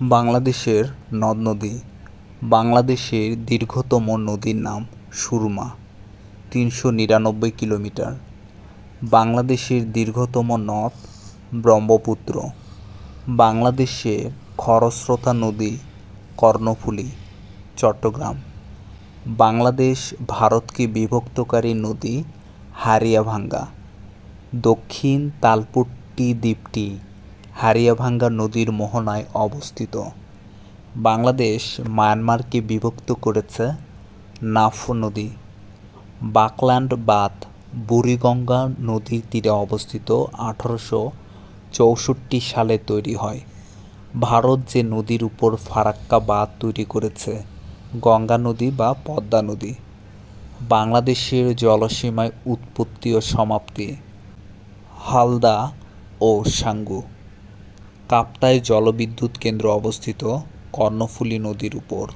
বাংলাদেশের নদ নদী, বাংলাদেশের দীর্ঘতম নদীর নাম সুরমা, তিনশো নিরানব্বই কিলোমিটার। বাংলাদেশের দীর্ঘতম নদ ব্রহ্মপুত্র। বাংলাদেশের খরস্রোতা নদী কর্ণফুলী, চট্টগ্রাম। বাংলাদেশ ভারতকে বিভক্তকারী নদী হারিয়াভাঙ্গা। দক্ষিণ তালপট্টি দ্বীপটি হারিয়াভাঙ্গা নদীর মোহনায় অবস্থিত। বাংলাদেশ মায়ানমারকে বিভক্ত করেছে নাফ নদী। বাকল্যান্ড বাঁধ বুড়িগঙ্গা নদীর তীরে অবস্থিত আঠারোশো চৌষট্টি সালে তৈরি হয়। ভারত যে নদীর উপর ফারাক্কা বাঁধ তৈরি করেছে, গঙ্গা নদী বা পদ্মা নদী। বাংলাদেশের জলসীমায় উৎপত্তি ও সমাপ্তি, হালদা ও সাঙ্গু। কাপ্তাই জলবিদ্যুৎ কেন্দ্র অবস্থিত কর্ণফুলী নদীর উপর।